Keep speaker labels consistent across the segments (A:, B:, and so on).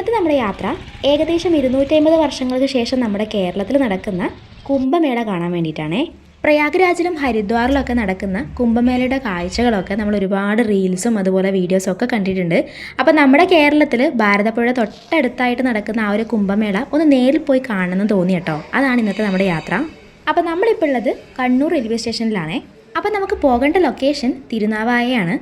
A: ഇന്നത്തെ നമ്മുടെ യാത്ര ഏകദേശം ഇരുന്നൂറ്റമ്പത് വർഷങ്ങൾക്ക് ശേഷം നമ്മുടെ കേരളത്തിൽ നടക്കുന്ന കുംഭമേള കാണാൻ വേണ്ടിയിട്ടാണേ. പ്രയാഗ്രാജിലും ഹരിദ്വാറിലൊക്കെ നടക്കുന്ന കുംഭമേളയുടെ കാഴ്ചകളൊക്കെ നമ്മൾ ഒരുപാട് റീൽസും അതുപോലെ വീഡിയോസും ഒക്കെ കണ്ടിട്ടുണ്ട്. അപ്പോൾ നമ്മുടെ കേരളത്തിൽ ഭാരതപ്പുഴ തൊട്ടടുത്തായിട്ട് നടക്കുന്ന ആ ഒരു കുംഭമേള ഒന്ന് നേരിൽ പോയി കാണണമെന്ന് തോന്നി കേട്ടോ. അതാണ് ഇന്നത്തെ നമ്മുടെ യാത്ര. അപ്പോൾ നമ്മളിപ്പോൾ ഉള്ളത് കണ്ണൂർ റെയിൽവേ സ്റ്റേഷനിലാണേ. അപ്പോൾ നമുക്ക് പോകേണ്ട ലൊക്കേഷൻ തിരുനാവായയാണ്.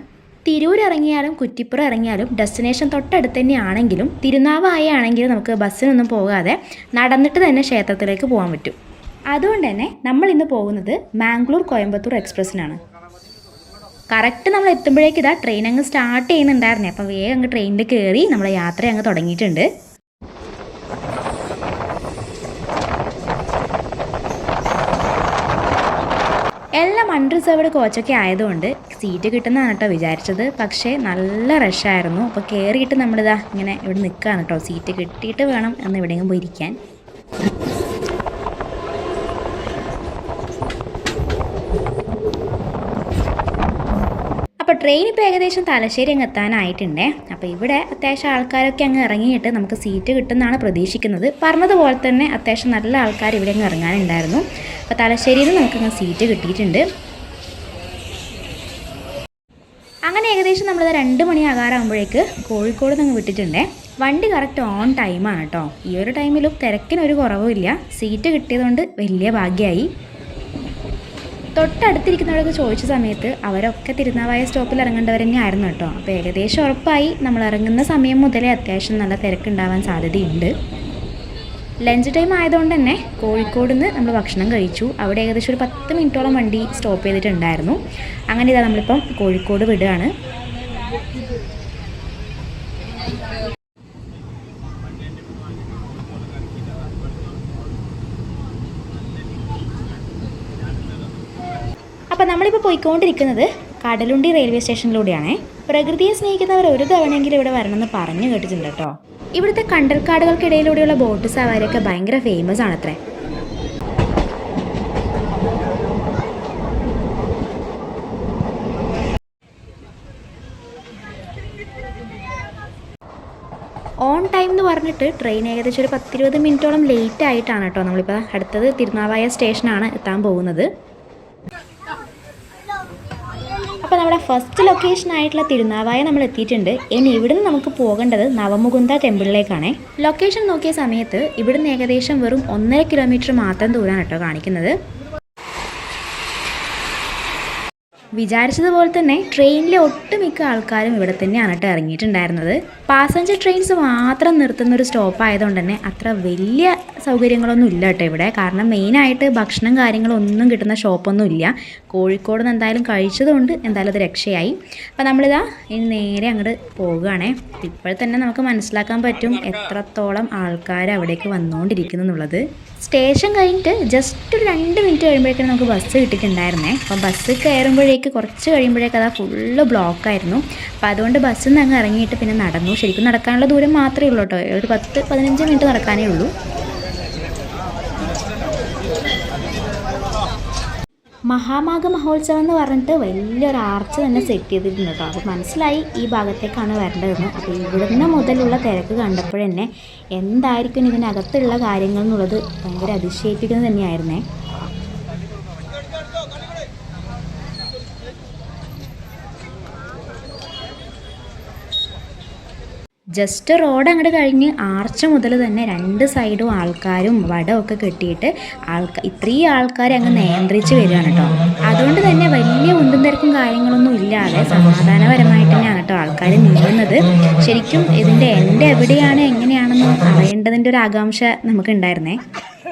A: തിരൂർ ഇറങ്ങിയാലും കുറ്റിപ്പുറം ഇറങ്ങിയാലും ഡെസ്റ്റിനേഷൻ തൊട്ടടുത്ത് തന്നെ ആണെങ്കിലും തിരുനാവായാണെങ്കിലും നമുക്ക് ബസ്സിനൊന്നും പോകാതെ നടന്നിട്ട് തന്നെ ക്ഷേത്രത്തിലേക്ക് പോകാൻ പറ്റും. അതുകൊണ്ട് തന്നെ നമ്മൾ ഇന്ന് പോകുന്നത് മാംഗ്ലൂർ കോയമ്പത്തൂർ എക്സ്പ്രസ്സിനാണ്. കറക്റ്റ് നമ്മൾ എത്തുമ്പോഴേക്ക് ഇതാ ട്രെയിൻ അങ്ങ് സ്റ്റാർട്ട് ചെയ്യുന്നുണ്ടായിരുന്നേ. അപ്പോൾ വേഗം അങ്ങ് ട്രെയിനിൽ കയറി നമ്മളെ യാത്ര അങ്ങ് തുടങ്ങിയിട്ടുണ്ട്. എല്ലാം അൺറിസർവ്ഡ് കോച്ചൊക്കെ ആയതുകൊണ്ട് സീറ്റ് കിട്ടുന്നതാണ് കേട്ടോ വിചാരിച്ചത്. പക്ഷേ നല്ല റഷായിരുന്നു അപ്പോൾ കയറിയിട്ട് നമ്മളിതാ ഇങ്ങനെ ഇവിടെ നിൽക്കുകയാണ് കേട്ടോ സീറ്റ് കിട്ടിയിട്ട് വേണം എന്ന് എവിടെയെങ്കിലും പോയി ട്രെയിൻ ഇപ്പോൾ ഏകദേശം തലശ്ശേരി അങ്ങ് എത്താനായിട്ടുണ്ടേ. അപ്പോൾ ഇവിടെ അത്യാവശ്യം ആൾക്കാരൊക്കെ അങ്ങ് ഇറങ്ങിയിട്ട് നമുക്ക് സീറ്റ് കിട്ടുമെന്നാണ് പ്രതീക്ഷിക്കുന്നത്. പറഞ്ഞതുപോലെ തന്നെ അത്യാവശ്യം നല്ല ആൾക്കാർ ഇവിടെ അങ്ങ് ഇറങ്ങാനുണ്ടായിരുന്നു. അപ്പോൾ തലശ്ശേരിയിൽ നിന്ന് നമുക്കങ്ങ് സീറ്റ് കിട്ടിയിട്ടുണ്ട്. അങ്ങനെ ഏകദേശം നമ്മൾ രണ്ട് മണി ആകാറാകുമ്പോഴേക്ക് കോഴിക്കോട് നിന്ന് വിട്ടിട്ടുണ്ട്. വണ്ടി കറക്റ്റ് ഓൺ ടൈമാണ് കേട്ടോ. ഈ ഒരു ടൈമിലും തിരക്കിനൊരു കുറവുമില്ല. സീറ്റ് കിട്ടിയതുകൊണ്ട് വലിയ ഭാഗ്യമായി തൊട്ടടുത്തിരിക്കുന്നവരൊക്കെ ചോദിച്ച സമയത്ത് അവരൊക്കെ തിരുനാവായ സ്റ്റോപ്പിൽ ഇറങ്ങേണ്ടവർ തന്നെ ആയിരുന്നു കേട്ടോ. അപ്പോൾ ഏകദേശം ഉറപ്പായി നമ്മൾ ഇറങ്ങുന്ന സമയം മുതലേ അത്യാവശ്യം നല്ല തിരക്കുണ്ടാവാൻ സാധ്യതയുണ്ട്. ലഞ്ച് ടൈം ആയതുകൊണ്ട് തന്നെ കോഴിക്കോട് നിന്ന് നമ്മൾ ഭക്ഷണം കഴിച്ചു. അവിടെ ഏകദേശം ഒരു പത്ത് മിനിറ്റോളം വണ്ടി സ്റ്റോപ്പ് ചെയ്തിട്ടുണ്ടായിരുന്നു. അങ്ങനെ ഇതാ നമ്മളിപ്പം കോഴിക്കോട് വിടുകയാണ്. അപ്പോൾ നമ്മളിപ്പോൾ പോയിക്കൊണ്ടിരിക്കുന്നത് കടലുണ്ടി റെയിൽവേ സ്റ്റേഷനിലൂടെയാണേ. പ്രകൃതിയെ സ്നേഹിക്കുന്നവർ ഒരു തവണയെങ്കിലും ഇവിടെ വരണമെന്ന് പറഞ്ഞു കേട്ടിട്ടുണ്ട് കേട്ടോ. ഇവിടുത്തെ കണ്ടൽക്കാടുകൾക്കിടയിലൂടെയുള്ള ബോട്ട് സവാരി ഒക്കെ ഭയങ്കര ഫേമസ് ആണത്രേ. ഓൺ ടൈം എന്ന് പറഞ്ഞിട്ട് ട്രെയിൻ ഏകദേശം ഒരു പത്തിരുപത് മിനിറ്റോളം ലേറ്റ് ആയിട്ടാണ് കേട്ടോ നമ്മളിപ്പോൾ അടുത്തത് തിരുനാവായ സ്റ്റേഷനാണ് എത്താൻ പോകുന്നത് അപ്പോൾ നമ്മുടെ ഫസ്റ്റ് ലൊക്കേഷൻ ആയിട്ടുള്ള തിരുനാവായ നമ്മൾ എത്തിയിട്ടുണ്ട്. ഇനി ഇവിടുന്ന് നമുക്ക് പോകേണ്ടത് നവമുകുന്ദ ടെമ്പിളിലേക്കാണേ. ലൊക്കേഷൻ നോക്കിയ സമയത്ത് ഇവിടുന്ന് ഏകദേശം വെറും ഒന്നര കിലോമീറ്റർ മാത്രം ദൂരമാണ് കേട്ടോ കാണിക്കുന്നത്. വിചാരിച്ചതുപോലെ തന്നെ ട്രെയിനിലെ ഒട്ടുമിക്ക ആൾക്കാരും ഇവിടെ തന്നെയാണ് കേട്ടോ ഇറങ്ങിയിട്ടുണ്ടായിരുന്നത്. പാസഞ്ചർ ട്രെയിൻസ് മാത്രം നിർത്തുന്ന ഒരു സ്റ്റോപ്പ് ആയതുകൊണ്ട് തന്നെ അത്ര വലിയ സൗകര്യങ്ങളൊന്നും ഇല്ല കേട്ടോ ഇവിടെ. കാരണം മെയിനായിട്ട് ഭക്ഷണം കാര്യങ്ങളൊന്നും കിട്ടുന്ന ഷോപ്പൊന്നും ഇല്ല. കോഴിക്കോട് നിന്ന് എന്തായാലും കഴിച്ചതുകൊണ്ട് എന്തായാലും അത് രക്ഷയായി. അപ്പോൾ നമ്മളിതാ ഇനി നേരെ അങ്ങോട്ട് പോവുകയാണേ. ഇപ്പോൾ തന്നെ നമുക്ക് മനസ്സിലാക്കാൻ പറ്റും എത്രത്തോളം ആൾക്കാർ അവിടേക്ക് വന്നുകൊണ്ടിരിക്കുന്നു എന്നുള്ളത്. സ്റ്റേഷൻ കഴിഞ്ഞിട്ട് ജസ്റ്റ് ഒരു രണ്ട് മിനിറ്റ് കഴിയുമ്പോഴേക്കും നമുക്ക് ബസ് കിട്ടിയിട്ടുണ്ടായിരുന്നേ. അപ്പം ബസ് കയറുമ്പോഴേക്ക് കുറച്ച് കഴിയുമ്പോഴേക്ക് അതാ ഫുള്ള് ബ്ലോക്കായിരുന്നു അപ്പോൾ അതുകൊണ്ട് ബസ്സിൽ നിന്ന് അങ്ങ് ഇറങ്ങിയിട്ട് പിന്നെ നടന്നു. ശരിക്കും നടക്കാനുള്ള ദൂരം മാത്രമേ ഉള്ളൂ കേട്ടോ. ഒരു പത്ത് പതിനഞ്ച് മിനിറ്റ് നടക്കാനേ ഉള്ളൂ. മഹാമാഘ മഹോത്സവം എന്ന് പറഞ്ഞിട്ട് വലിയൊരു ആർച്ച് തന്നെ സെറ്റ് ചെയ്തിട്ടുണ്ട് കേട്ടോ. അപ്പോൾ മനസ്സിലായി ഈ ഭാഗത്തേക്കാണ് വരേണ്ടതെന്ന് അപ്പോൾ ഇവിടുന്ന് മുതലുള്ള തിരക്ക് കണ്ടപ്പോഴെന്നെ എന്തായിരിക്കും ഇതിനകത്തുള്ള കാര്യങ്ങൾ എന്നുള്ളത് ഭയങ്കര അതിശയിപ്പിക്കുന്നത് തന്നെയായിരുന്നേ. ജസ്റ്റ് റോഡ് അങ്ങോട്ട് കഴിഞ്ഞ് ആർച്ച മുതൽ തന്നെ രണ്ട് സൈഡും ആൾക്കാരും വടമൊക്കെ കെട്ടിയിട്ട് ആൾക്കാർ ഇത്രയും ആൾക്കാരെ അങ്ങ് നിയന്ത്രിച്ച് വരികയാണ് കേട്ടോ അതുകൊണ്ട് തന്നെ വലിയ ഉണ്ടും തിരക്കും കാര്യങ്ങളൊന്നും ഇല്ലാതെ സമാധാനപരമായിട്ട് തന്നെയാണ് കേട്ടോ ആൾക്കാർ നീങ്ങുന്നത്. ശരിക്കും ഇതിന്റെ എന്റെ എവിടെയാണ് എങ്ങനെയാണെന്ന് അറിയേണ്ടതിന്റെ ഒരു ആകാംക്ഷ നമുക്കുണ്ടായിരുന്നേ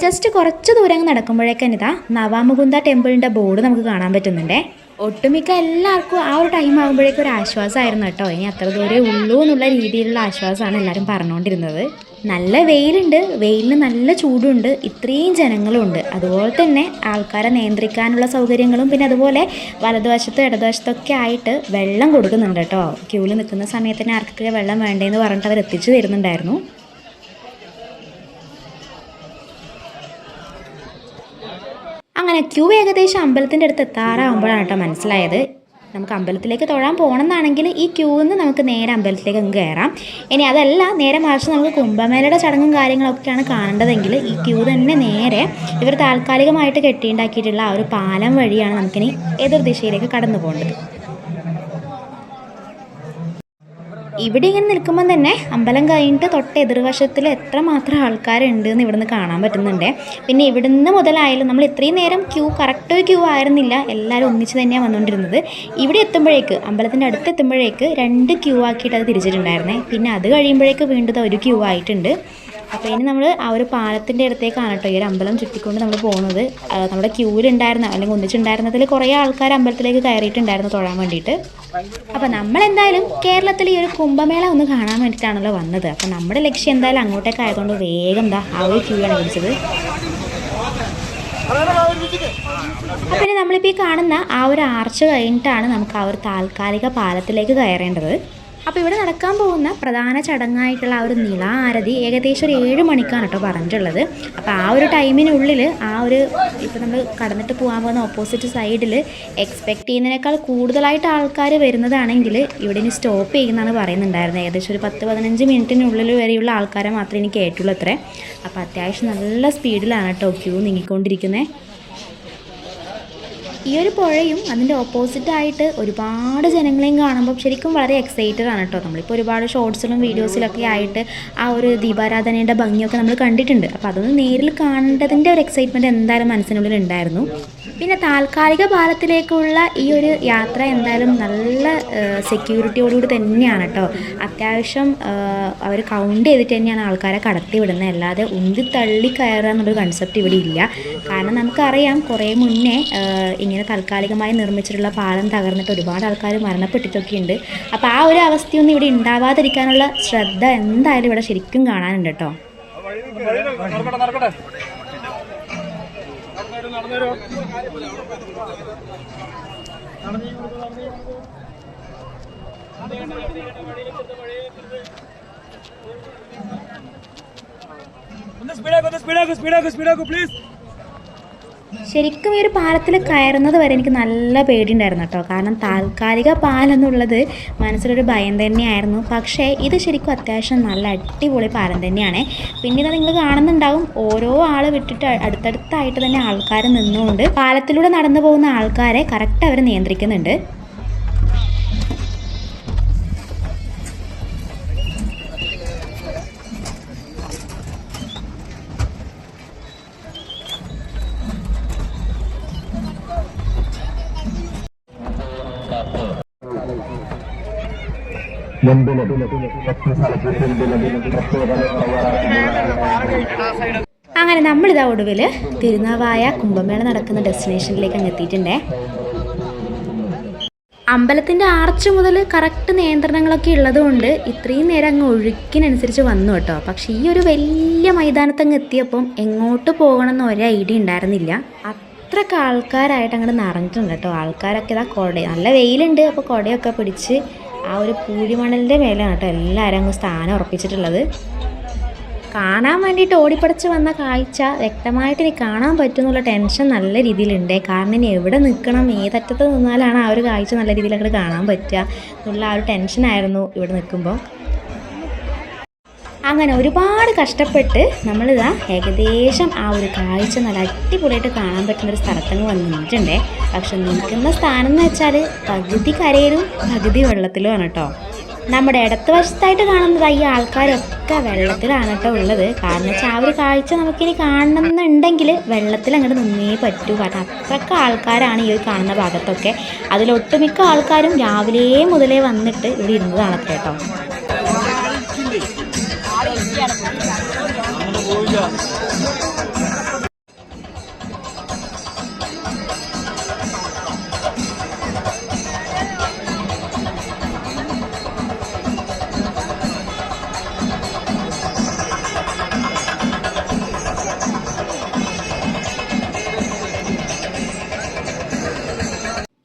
A: ജസ്റ്റ് കുറച്ച് ദൂരം നടക്കുമ്പോഴേക്കും ഇതാ നവാമുകുന്ദ ടെമ്പിളിന്റെ ബോർഡ് നമുക്ക് കാണാൻ പറ്റുന്നുണ്ടേ. ഒട്ടുമിക്ക എല്ലാവർക്കും ആ ഒരു ടൈം ആകുമ്പോഴേക്കും ഒരു ആശ്വാസമായിരുന്നു കേട്ടോ. ഇനി അത്ര ദൂരെ ഉള്ളൂ എന്നുള്ള രീതിയിലുള്ള ആശ്വാസമാണ് എല്ലാവരും പറഞ്ഞുകൊണ്ടിരുന്നത് നല്ല വെയിലുണ്ട്. വെയിലിന് നല്ല ചൂടുണ്ട്. ഇത്രയും ജനങ്ങളും ഉണ്ട് അതുപോലെ തന്നെ ആൾക്കാരെ നിയന്ത്രിക്കാനുള്ള സൗകര്യങ്ങളും പിന്നെ അതുപോലെ വലതുവശത്തും ഇടതുവശത്തൊക്കെ ആയിട്ട് വെള്ളം കൊടുക്കുന്നുണ്ട് കേട്ടോ. ക്യൂവിൽ നിൽക്കുന്ന സമയത്ത് തന്നെ ആർക്കൊക്കെ വെള്ളം വേണ്ടേന്ന് പറഞ്ഞിട്ട് അവർ എത്തിച്ചു തരുന്നുണ്ടായിരുന്നു. അങ്ങനെ ക്യൂ ഏകദേശം അമ്പലത്തിന്റെ അടുത്ത് എത്താറാകുമ്പോഴാണ് കേട്ടോ മനസ്സിലായത്. നമുക്ക് അമ്പലത്തിലേക്ക് തൊഴാൻ പോകണമെന്നാണെങ്കിൽ ഈ ക്യൂവിൽ നിന്ന് നമുക്ക് നേരെ അമ്പലത്തിലേക്ക് അങ്ങ് കയറാം. ഇനി അതല്ല നേരെ മറിച്ച് നമുക്ക് കുംഭമേളയുടെ ചടങ്ങും കാര്യങ്ങളൊക്കെയാണ് കാണേണ്ടതെങ്കിൽ ഈ ക്യൂ തന്നെ നേരെ ഇവർ താൽക്കാലികമായിട്ട് കെട്ടിയുണ്ടാക്കിയിട്ടുള്ള ആ ഒരു പാലം വഴിയാണ് നമുക്കിനി എതിർ ദിശയിലേക്ക് കടന്നു പോകേണ്ടത് ഇവിടെ ഇങ്ങനെ നിൽക്കുമ്പോൾ തന്നെ അമ്പലം കഴിഞ്ഞിട്ട് തൊട്ട് എതിർവശത്തിൽ എത്രമാത്രം ആൾക്കാരുണ്ട് എന്ന് ഇവിടുന്ന് കാണാൻ പറ്റുന്നുണ്ട്. പിന്നെ ഇവിടുന്ന് മുതലായാലും നമ്മൾ ഇത്രയും നേരം ക്യൂ കറക്റ്റ് ഒരു ക്യൂ ആയിരുന്നില്ല. എല്ലാവരും ഒന്നിച്ച് തന്നെയാണ് വന്നുകൊണ്ടിരുന്നത്. ഇവിടെ എത്തുമ്പോഴേക്ക് അമ്പലത്തിന്റെ അടുത്ത് എത്തുമ്പോഴേക്ക് രണ്ട് ക്യൂ ആക്കിയിട്ട് അത് തിരിച്ചിട്ടുണ്ടായിരുന്നേ. പിന്നെ അത് കഴിയുമ്പോഴേക്ക് വീണ്ടും ഒരു ക്യൂ ആയിട്ടുണ്ട്. അപ്പോൾ ഇനി നമ്മൾ ആ ഒരു പാലത്തിന്റെ അടുത്തേക്കാണ് കേട്ടോ ഈ ഒരു അമ്പലം ചുറ്റിക്കൊണ്ട് നമ്മൾ പോകുന്നത് നമ്മുടെ ക്യൂവിലുണ്ടായിരുന്ന അല്ലെങ്കിൽ ഒന്നിച്ചുണ്ടായിരുന്നതിൽ കുറേ ആൾക്കാർ അമ്പലത്തിലേക്ക് കയറിയിട്ടുണ്ടായിരുന്നു തൊഴാൻ വേണ്ടിയിട്ട്. അപ്പോൾ നമ്മൾ എന്തായാലും കേരളത്തിൽ ഈ ഒരു കുംഭമേള ഒന്ന് കാണാൻ വേണ്ടിയിട്ടാണല്ലോ വന്നത്. അപ്പോൾ നമ്മുടെ ലക്ഷ്യം എന്തായാലും അങ്ങോട്ടേക്ക് ആയതുകൊണ്ട് വേഗം ദാ ആ ഒരു ക്യൂ ആണ് പിടിച്ചത്. അപ്പം ഇനി നമ്മളിപ്പോൾ ഈ കാണുന്ന ആ ഒരു ആർച്ച് കഴിഞ്ഞിട്ടാണ് നമുക്ക് ആ ഒരു താൽക്കാലിക പാലത്തിലേക്ക് കയറേണ്ടത്. അപ്പോൾ ഇവിടെ നടക്കാൻ പോകുന്ന പ്രധാന ചടങ്ങായിട്ടുള്ള ആ ഒരു നിള ആരതി ഏകദേശം ഒരു ഏഴ് മണിക്കാണ് കേട്ടോ പറഞ്ഞിട്ടുള്ളത്. അപ്പോൾ ആ ഒരു ടൈമിനുള്ളിൽ ആ ഒരു ഇപ്പോൾ നമ്മൾ കടന്നിട്ട് പോകാൻ പോകുന്ന ഓപ്പോസിറ്റ് സൈഡിൽ എക്സ്പെക്ട് ചെയ്യുന്നതിനേക്കാൾ കൂടുതലായിട്ട് ആൾക്കാർ വരുന്നതാണെങ്കിൽ ഇവിടെ ഇനി സ്റ്റോപ്പ് ചെയ്യുന്നതാണ് പറയുന്നുണ്ടായിരുന്നത്. ഏകദേശം ഒരു പത്ത് പതിനഞ്ച് മിനിറ്റിനുള്ളിൽ വരെയുള്ള ആൾക്കാരെ മാത്രമേ എനിക്ക് കേട്ടുള്ളൂ അത്രേ. അപ്പോൾ അത്യാവശ്യം നല്ല സ്പീഡിലാണ് കേട്ടോ ക്യൂ നീങ്ങിക്കൊണ്ടിരിക്കുന്നത് ഈ ഒരു പുഴയും അതിന്റെ ഓപ്പോസിറ്റായിട്ട് ഒരുപാട് ജനങ്ങളെയും കാണുമ്പോൾ ശരിക്കും വളരെ എക്സൈറ്റഡ് ആണ് കേട്ടോ നമ്മളിപ്പോൾ ഒരുപാട് ഷോർട്സിലും വീഡിയോസിലൊക്കെ ആയിട്ട് ആ ഒരു ദീപാരാധനയുടെ ഭംഗിയൊക്കെ നമ്മൾ കണ്ടിട്ടുണ്ട്. അപ്പോൾ അതൊന്ന് നേരിൽ കാണേണ്ടതിന്റെ ഒരു എക്സൈറ്റ്മെന്റ് എന്തായാലും മനസ്സിനുള്ളിൽ ഉണ്ടായിരുന്നു. പിന്നെ താൽക്കാലിക പാലത്തിലേക്കുള്ള ഈ ഒരു യാത്ര എന്തായാലും നല്ല സെക്യൂരിറ്റിയോടുകൂടി തന്നെയാണ് കേട്ടോ അത്യാവശ്യം അവർ കൗണ്ട് ചെയ്തിട്ട് തന്നെയാണ് ആൾക്കാരെ കടത്തി വിടുന്നത്. അല്ലാതെ ഉന്തി തള്ളി കയറുക എന്നുള്ളൊരു കൺസെപ്റ്റ് ഇവിടെ ഇല്ല. കാരണം നമുക്കറിയാം കുറേ മുന്നേ ആ, ഇങ്ങനെ താൽക്കാലികമായി നിർമ്മിച്ചിട്ടുള്ള പാലം തകർന്നിട്ട് ഒരുപാട് ആൾക്കാർ മരണപ്പെട്ടിട്ടൊക്കെ ഉണ്ട് അപ്പോൾ ആ ഒരു അവസ്ഥയൊന്നും ഇവിടെ ഉണ്ടാവാതിരിക്കാനുള്ള ശ്രദ്ധ എന്തായാലും ഇവിടെ ശരിക്കും കാണാനുണ്ട് കേട്ടോ.
B: ഒന്ന് സ്പീഡാക്കു സ്പീഡാക്കു സ്പീഡാക്കു സ്പീഡാക്കു പ്ലീസ്
A: ശരിക്കും ഈ ഒരു പാലത്തിൽ കയറുന്നത് വരെ എനിക്ക് നല്ല പേടിയുണ്ടായിരുന്നു കേട്ടോ. കാരണം താൽക്കാലിക പാലെന്നുള്ളത് മനസ്സിലൊരു ഭയം തന്നെയായിരുന്നു. പക്ഷേ ഇത് ശരിക്കും അത്യാവശ്യം നല്ല അടിപൊളി പാലം തന്നെയാണ്. പിന്നീട് നിങ്ങൾ കാണുന്നുണ്ടാവും ഓരോ ആൾ വിട്ടിട്ട് അടുത്തടുത്തായിട്ട് തന്നെ ആൾക്കാർ നിന്നുകൊണ്ട് പാലത്തിലൂടെ നടന്നു പോകുന്ന ആൾക്കാരെ കറക്റ്റ് അവർ നിയന്ത്രിക്കുന്നുണ്ട്. അങ്ങനെ നമ്മളിതാ ഒടുവിൽ തിരുനാവായ കുംഭമേള നടക്കുന്ന ഡെസ്റ്റിനേഷനിലേക്ക് അങ്ങ് എത്തിയിട്ടുണ്ടേ. അമ്പലത്തിന്റെ ആർച്ച് മുതൽ കറക്റ്റ് നിയന്ത്രണങ്ങളൊക്കെ ഉള്ളതുകൊണ്ട് ഇത്രയും നേരം അങ്ങ് ഒഴുക്കിനനുസരിച്ച് വന്നു കേട്ടോ. പക്ഷേ ഈ ഒരു വലിയ മൈതാനത്ത് അങ്ങ് എത്തിയപ്പം എങ്ങോട്ട് പോകണമെന്ന് ഒരു ഐഡിയ ഉണ്ടായിരുന്നില്ല. അത്രയ്ക്ക് ആൾക്കാരായിട്ട് അങ്ങോട്ട് നിറഞ്ഞിട്ടുണ്ട് കേട്ടോ. ആൾക്കാരൊക്കെ ഇതാ കുട നല്ല വെയിലുണ്ട്. അപ്പോൾ കുടയൊക്കെ പിടിച്ച് ആ ഒരു പൂഴിമണലിന്റെ മേലാണ് കേട്ടോ എല്ലാവരും അങ്ങ് സ്ഥാനം ഉറപ്പിച്ചിട്ടുള്ളത്. കാണാൻ വേണ്ടിയിട്ട് ഓടിപ്പടച്ച് വന്ന കാഴ്ച വ്യക്തമായിട്ട് ഇനി കാണാൻ പറ്റുമെന്നുള്ള ടെൻഷൻ നല്ല രീതിയിലുണ്ട്. കാരണം ഇനി എവിടെ നിൽക്കണം ഏതറ്റത്ത് നിന്നാലാണ് ആ ഒരു കാഴ്ച നല്ല രീതിയിൽ അങ്ങോട്ട് കാണാൻ പറ്റുക എന്നുള്ള ആ ഒരു ടെൻഷനായിരുന്നു ഇവിടെ നിൽക്കുമ്പോൾ. അങ്ങനെ ഒരുപാട് കഷ്ടപ്പെട്ട് നമ്മളിതാ ഏകദേശം ആ ഒരു കാഴ്ച നല്ല അടിപൊളിയായിട്ട് കാണാൻ പറ്റുന്ന ഒരു സ്ഥലത്തങ്ങ് വന്ന് പക്ഷെ നിൽക്കുന്ന സ്ഥാനം എന്ന് വെച്ചാൽ പകുതി കരയിലും പകുതി വെള്ളത്തിലുമാണ് കേട്ടോ നമ്മുടെ ഇടത്ത് വശത്തായിട്ട് കാണുന്നത് ഈ ആൾക്കാരൊക്കെ വെള്ളത്തിലാണ് കേട്ടോ ഉള്ളത്. കാരണം വെച്ചാൽ ആ ഒരു കാഴ്ച നമുക്കിനി കാണണം എന്നുണ്ടെങ്കിൽ വെള്ളത്തിൽ അങ്ങോട്ട് നിന്നേ പറ്റൂ. കാരണം അത്രയ്ക്ക് ആൾക്കാരാണ് ഈ ഒരു കാണുന്ന ഭാഗത്തൊക്കെ. അതിലൊട്ടുമിക്ക ആൾക്കാരും രാവിലെ മുതലേ വന്നിട്ട് ഇവിടെ ഇരുന്നതാണ് അത്ര കേട്ടോ
B: അങ്ങനെ പോയില്ല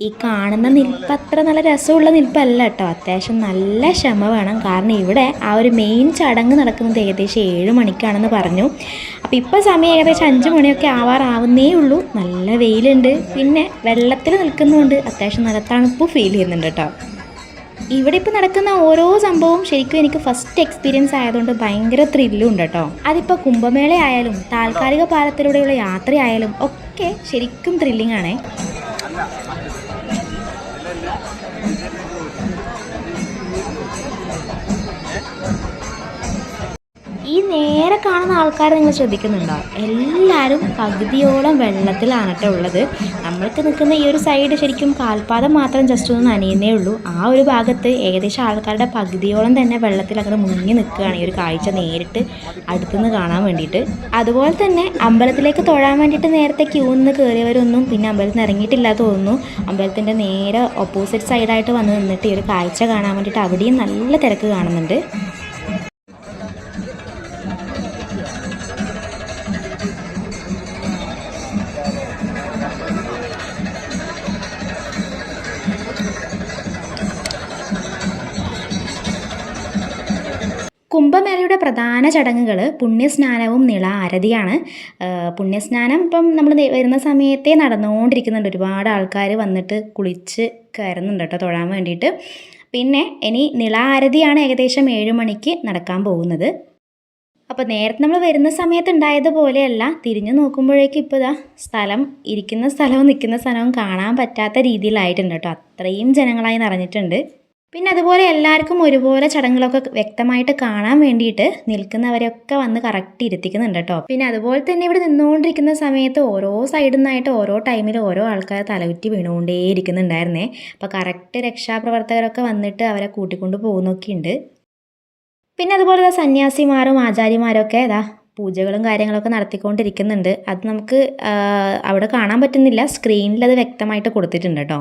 A: ഈ കാണുന്ന നിൽപ്പ് അത്ര നല്ല രസമുള്ള നിൽപ്പല്ല കേട്ടോ. അത്യാവശ്യം നല്ല ക്ഷമ വേണം. കാരണം ഇവിടെ ആ ഒരു മെയിൻ ചടങ്ങ് നടക്കുന്നത് ഏകദേശം ഏഴ് മണിക്കാണെന്ന് പറഞ്ഞു. അപ്പം ഇപ്പം സമയം ഏകദേശം അഞ്ച് മണിയൊക്കെ ആവാറാവുന്നേ ഉള്ളൂ. നല്ല വെയിലുണ്ട്. പിന്നെ വെള്ളത്തിൽ നിൽക്കുന്നതുകൊണ്ട് അത്യാവശ്യം നല്ല തണുപ്പ് ഫീൽ ചെയ്യുന്നുണ്ട് കേട്ടോ. ഇവിടെ ഇപ്പോൾ നടക്കുന്ന ഓരോ സംഭവവും ശരിക്കും എനിക്ക് ഫസ്റ്റ് എക്സ്പീരിയൻസ് ആയതുകൊണ്ട് ഭയങ്കര ത്രില്ലും ഉണ്ട് കേട്ടോ. അതിപ്പോൾ കുംഭമേള ആയാലും താൽക്കാലിക പാലത്തിലൂടെയുള്ള യാത്രയായാലും ഒക്കെ ശരിക്കും ത്രില്ലിംഗ് ആണേ. ഈ നേരെ കാണുന്ന ആൾക്കാരെ നിങ്ങൾ ശ്രദ്ധിക്കുന്നുണ്ടോ? എല്ലാവരും പകുതിയോളം വെള്ളത്തിലാണ് കേട്ടോ ഉള്ളത്. നമ്മൾക്ക് നിൽക്കുന്ന ഈ ഒരു സൈഡ് ശരിക്കും കാൽപാദം മാത്രം ജസ്റ്റ് ഒന്ന് നനയുന്നേ ഉള്ളൂ. ആ ഒരു ഭാഗത്ത് ഏകദേശം ആൾക്കാരുടെ പകുതിയോളം തന്നെ വെള്ളത്തിൽ അങ്ങനെ മുങ്ങി നിൽക്കുകയാണ് ഈ ഒരു കാഴ്ച നേരിട്ട് അടുത്തുനിന്ന് കാണാൻ വേണ്ടിയിട്ട്. അതുപോലെ തന്നെ അമ്പലത്തിലേക്ക് തൊഴാൻ വേണ്ടിയിട്ട് നേരത്തെ ക്യൂ നിന്ന് കയറിയവരൊന്നും പിന്നെ അമ്പലത്തിൽ നിന്ന് ഇറങ്ങിയിട്ടില്ല തോന്നുന്നു. അമ്പലത്തിന്റെ നേരെ ഓപ്പോസിറ്റ് സൈഡായിട്ട് വന്ന് നിന്നിട്ട് ഈ ഒരു കാഴ്ച കാണാൻ വേണ്ടിയിട്ട് അവിടെയും നല്ല തിരക്ക് കാണുന്നുണ്ട്. കുംഭമേളയുടെ പ്രധാന ചടങ്ങുകൾ പുണ്യസ്നാനവും നിള ആരതിയാണ്. പുണ്യസ്നാനം ഇപ്പം നമ്മൾ വരുന്ന സമയത്തേ നടന്നുകൊണ്ടിരിക്കുന്നുണ്ട്. ഒരുപാട് ആൾക്കാർ വന്നിട്ട് കുളിച്ച് കയറുന്നുണ്ട് കേട്ടോ തൊഴാൻ വേണ്ടിയിട്ട്. പിന്നെ ഇനി നിള ആരതിയാണ് ഏകദേശം ഏഴ് മണിക്ക് നടക്കാൻ പോകുന്നത്. അപ്പോൾ നേരത്തെ നമ്മൾ വരുന്ന സമയത്ത് ഉണ്ടായതുപോലെയല്ല തിരിഞ്ഞു നോക്കുമ്പോഴേക്കും ഇപ്പോൾ ഇതാ സ്ഥലം ഇരിക്കുന്ന സ്ഥലവും നിൽക്കുന്ന സ്ഥലവും കാണാൻ പറ്റാത്ത രീതിയിലായിട്ടുണ്ട് കേട്ടോ. അത്രയും ജനങ്ങളായി നിറഞ്ഞിട്ടുണ്ട്. പിന്നെ അതുപോലെ എല്ലാവർക്കും ഒരുപോലെ ചടങ്ങുകളൊക്കെ വ്യക്തമായിട്ട് കാണാൻ വേണ്ടിയിട്ട് നിൽക്കുന്നവരെയൊക്കെ വന്ന് കറക്റ്റ് ഇരുത്തിക്കുന്നുണ്ട് കേട്ടോ. പിന്നെ അതുപോലെ തന്നെ ഇവിടെ നിന്നുകൊണ്ടിരിക്കുന്ന സമയത്ത് ഓരോ സൈഡിൽ നിന്നായിട്ട് ഓരോ ടൈമിൽ ഓരോ ആൾക്കാർ തലകുറ്റി വീണുകൊണ്ടേ ഇരിക്കുന്നുണ്ടായിരുന്നേ അപ്പോൾ കറക്റ്റ് രക്ഷാപ്രവർത്തകരൊക്കെ വന്നിട്ട് അവരെ കൂട്ടിക്കൊണ്ട് പോകുന്നൊക്കെ ഉണ്ട് പിന്നെ അതുപോലെ സന്യാസിമാരും ആചാര്യമാരും ഒക്കെ ഇതാ പൂജകളും കാര്യങ്ങളൊക്കെ നടത്തിക്കൊണ്ടിരിക്കുന്നുണ്ട്. അത് നമുക്ക് അവിടെ കാണാൻ പറ്റുന്നില്ല. സ്ക്രീനിൽ അത് വ്യക്തമായിട്ട് കൊടുത്തിട്ടുണ്ട് കേട്ടോ.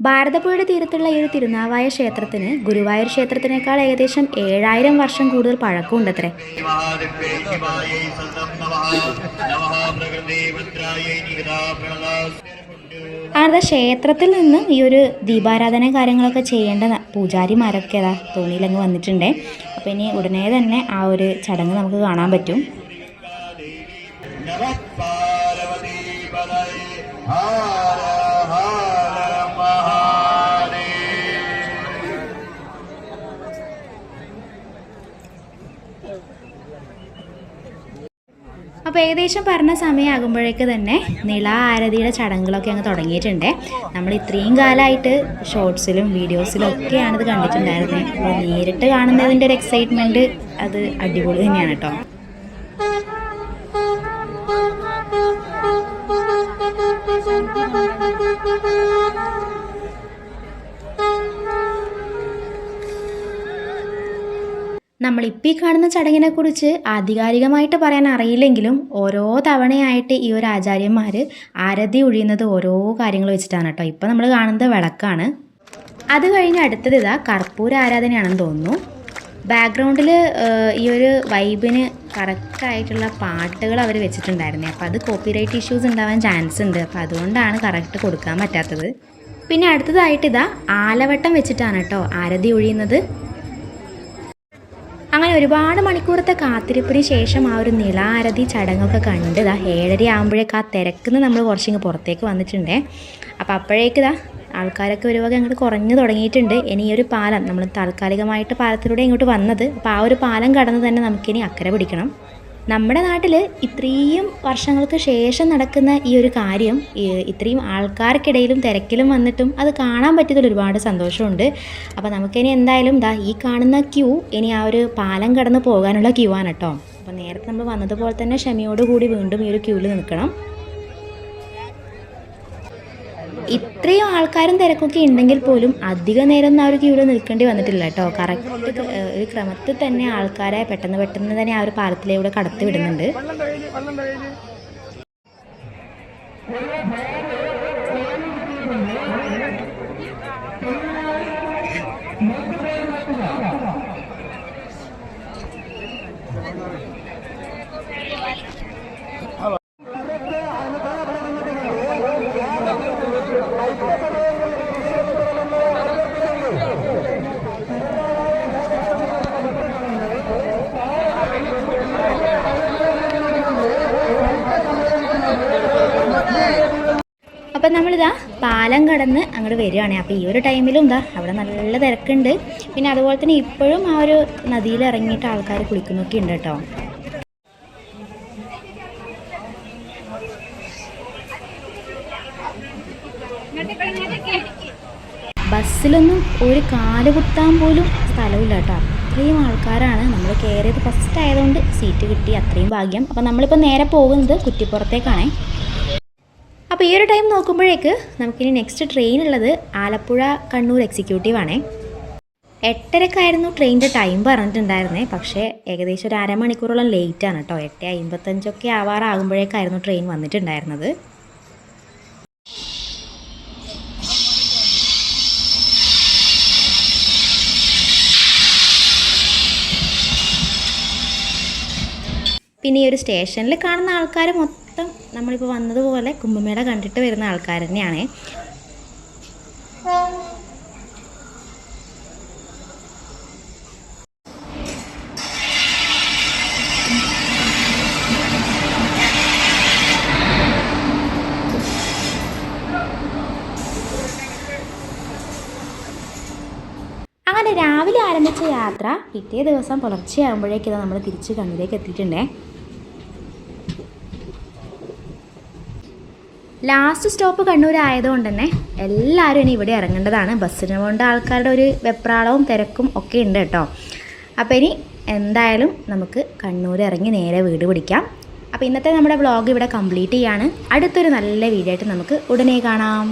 A: ഭാരതപ്പുഴയുടെ തീരത്തുള്ള ഈ ഒരു തിരുനാവായ ക്ഷേത്രത്തിന് ഗുരുവായൂർ ക്ഷേത്രത്തിനേക്കാൾ ഏകദേശം ഏഴായിരം വർഷം കൂടുതൽ പഴക്കമുണ്ടത്രേ. അത് ക്ഷേത്രത്തിൽ നിന്ന് ഈ ഒരു ദീപാരാധന കാര്യങ്ങളൊക്കെ ചെയ്യേണ്ട പൂജാരിമാരൊക്കെ അതാ തോണിയിലങ്ങ് വന്നിട്ടുണ്ടേ. അപ്പോൾ ഇനി ഉടനെ തന്നെ ആ ഒരു ചടങ്ങ് നമുക്ക് കാണാൻ പറ്റും.
C: നമഃ
A: അപ്പോൾ ഏകദേശം പറഞ്ഞ സമയമാകുമ്പോഴേക്ക് തന്നെ നിള ആരതിയുടെ ചടങ്ങുകളൊക്കെ അങ്ങ് തുടങ്ങിയിട്ടുണ്ട്. നമ്മൾ ഇത്രയും കാലമായിട്ട് ഷോർട്സിലും വീഡിയോസിലും ഒക്കെയാണ് ഇത് കണ്ടിട്ടുണ്ടായിരുന്നത്. അപ്പോൾ നേരിട്ട് കാണുന്നതിന്റെ ഒരു എക്സൈറ്റ്മെന്റ് അത് അടിപൊളി തന്നെയാണ് കേട്ടോ. നമ്മളിപ്പോൾ ഈ കാണുന്ന ചടങ്ങിനെക്കുറിച്ച് ആധികാരികമായിട്ട് പറയാൻ അറിയില്ലെങ്കിലും ഓരോ തവണയായിട്ട് ഈ ഒരു ആചാര്യന്മാർ ആരതി ഒഴിയുന്നത് ഓരോ കാര്യങ്ങൾ വെച്ചിട്ടാണ് കേട്ടോ. ഇപ്പോൾ നമ്മൾ കാണുന്നത് വിളക്കാണ്. അത് കഴിഞ്ഞ് അടുത്തത് ഇതാ കർപ്പൂര ആരാധനയാണെന്ന് തോന്നുന്നു. ബാക്ക്ഗ്രൗണ്ടിൽ ഈ ഒരു വൈബിന് കറക്റ്റായിട്ടുള്ള പാട്ടുകൾ അവർ വെച്ചിട്ടുണ്ടായിരുന്നേ. അപ്പോൾ അത് കോപ്പിറൈറ്റ് ഇഷ്യൂസ് ഉണ്ടാവാൻ ചാൻസ് ഉണ്ട്. അപ്പോൾ അതുകൊണ്ടാണ് കറക്റ്റ് കൊടുക്കാൻ പറ്റാത്തത്. പിന്നെ അടുത്തതായിട്ട് ഇതാ ആലവട്ടം വെച്ചിട്ടാണ് കേട്ടോ ആരതി ഒഴിയുന്നത്. ഒരുപാട് മണിക്കൂറത്തെ കാത്തിരിപ്പിന് ശേഷം ആ ഒരു നിളാരതി ചടങ്ങൊക്കെ കണ്ട് ഇതാ ഏഴര ആകുമ്പോഴേക്ക് ആ തിരക്കുന്ന് നമ്മൾ കുറച്ചിങ്ങ് പുറത്തേക്ക് വന്നിട്ടുണ്ടേ. അപ്പോൾ അപ്പോഴേക്ക് ഇതാ ആൾക്കാരൊക്കെ ഒരു വക അങ്ങോട്ട് കുറഞ്ഞു തുടങ്ങിയിട്ടുണ്ട്. ഇനി ഈ ഒരു പാലം നമ്മൾ താൽക്കാലികമായിട്ട് പാലത്തിലൂടെ ഇങ്ങോട്ട് വന്നത്. അപ്പോൾ ആ ഒരു പാലം കടന്ന് തന്നെ നമുക്കിനി അക്കരെ പിടിക്കണം. നമ്മുടെ നാട്ടിൽ ഇത്രയും വർഷങ്ങൾക്ക് ശേഷം നടക്കുന്ന ഈ ഒരു കാര്യം ഇത്രയും ആൾക്കാർക്കിടയിലും തിരക്കിലും വന്നിട്ടും അത് കാണാൻ പറ്റിയതിൽ ഒരുപാട് സന്തോഷമുണ്ട്. അപ്പോൾ നമുക്കിനി എന്തായാലും ദാ ഈ കാണുന്ന ക്യൂ ഇനി ആ ഒരു പാലം കടന്ന് പോകാനുള്ള ക്യൂ ആണ് കേട്ടോ. അപ്പോൾ നേരത്തെ നമ്മൾ വന്നതുപോലെ തന്നെ ക്ഷമയോടുകൂടി വീണ്ടും ഈ ഒരു ക്യൂവിൽ നിൽക്കണം. ഇത്രയും ആൾക്കാരും തിരക്കൊക്കെ ഉണ്ടെങ്കിൽ പോലും അധിക നേരം ഒന്നും ഒരു ക്യൂവിൽ നിൽക്കേണ്ടി വന്നിട്ടില്ല കേട്ടോ. കറക്റ്റ് ഒരു ക്രമത്തിൽ തന്നെ ആൾക്കാരെ പെട്ടെന്ന് പെട്ടെന്ന് തന്നെ ആ ഒരു പാലത്തിലൂടെ കടത്തി വിടുന്നുണ്ട് നമ്മളിതാ പാലം കടന്ന് അങ്ങോട്ട് വരികയാണ്. അപ്പോൾ ഈ ഒരു ടൈമിലും എന്താ അവിടെ നല്ല തിരക്കുണ്ട്. പിന്നെ അതുപോലെ തന്നെ ഇപ്പോഴും ആ ഒരു നദിയിൽ ഇറങ്ങിയിട്ട് ആൾക്കാർ കുളിക്കുന്നൊക്കെ ഉണ്ട് കേട്ടോ. ബസ്സിലൊന്നും ഒരു കാൽ കുത്താൻ പോലും സ്ഥലമില്ല കേട്ടോ. അത്രയും ആൾക്കാരാണ്. നമ്മൾ കയറിയത് ഫസ്റ്റ് ആയതുകൊണ്ട് സീറ്റ് കിട്ടി. അത്രയും ഭാഗ്യം. അപ്പം നമ്മളിപ്പോൾ നേരെ പോകുന്നത് കുറ്റിപ്പുറത്തേക്കാണേ. അപ്പോൾ ഈ ഒരു ടൈം നോക്കുമ്പോഴേക്ക് നമുക്കിനി നെക്സ്റ്റ് ട്രെയിൻ ഉള്ളത് ആലപ്പുഴ കണ്ണൂർ എക്സിക്യൂട്ടീവ് ആണേ. എട്ടരക്കായിരുന്നു ട്രെയിനിന്റെ ടൈം പറഞ്ഞിട്ടുണ്ടായിരുന്നേ. പക്ഷേ ഏകദേശം ഒരു അരമണിക്കൂറോളം ലേറ്റ് ആണ് കേട്ടോ എട്ട് അമ്പത്തഞ്ചൊക്കെ ആവാറാകുമ്പോഴേക്കായിരുന്നു ട്രെയിൻ വന്നിട്ടുണ്ടായിരുന്നത്. പിന്നെ ഈ ഒരു സ്റ്റേഷനിൽ കാണുന്ന ആൾക്കാർ മൊത്തം നമ്മളിപ്പോൾ വന്നതുപോലെ കുംഭമേള കണ്ടിട്ട് വരുന്ന ആൾക്കാർ തന്നെയാണ്. രാവിലെ ആരംഭിച്ച യാത്ര പിറ്റേ ദിവസം പുലർച്ചെയാകുമ്പോഴേക്കും നമ്മൾ തിരിച്ച് കണ്ണിലേക്ക് എത്തിയിട്ടുണ്ടേ. ലാസ്റ്റ് സ്റ്റോപ്പ് കണ്ണൂർ ആയതുകൊണ്ട് തന്നെ എല്ലാവരും ഇനി ഇവിടെ ഇറങ്ങേണ്ടതാണ്. ബസ്സിന് പോകേണ്ട ആൾക്കാരുടെ ഒരു വെപ്രാളവും തിരക്കും ഒക്കെ ഉണ്ട് കേട്ടോ. അപ്പോൾ ഇനി എന്തായാലും നമുക്ക് കണ്ണൂർ ഇറങ്ങി നേരെ വീട് പിടിക്കാം. അപ്പോൾ ഇന്നത്തെ നമ്മുടെ വ്ളോഗ് ഇവിടെ കംപ്ലീറ്റ് ചെയ്യാണ്. അടുത്തൊരു നല്ല വീഡിയോ ആയിട്ട് നമുക്ക് ഉടനെ കാണാം.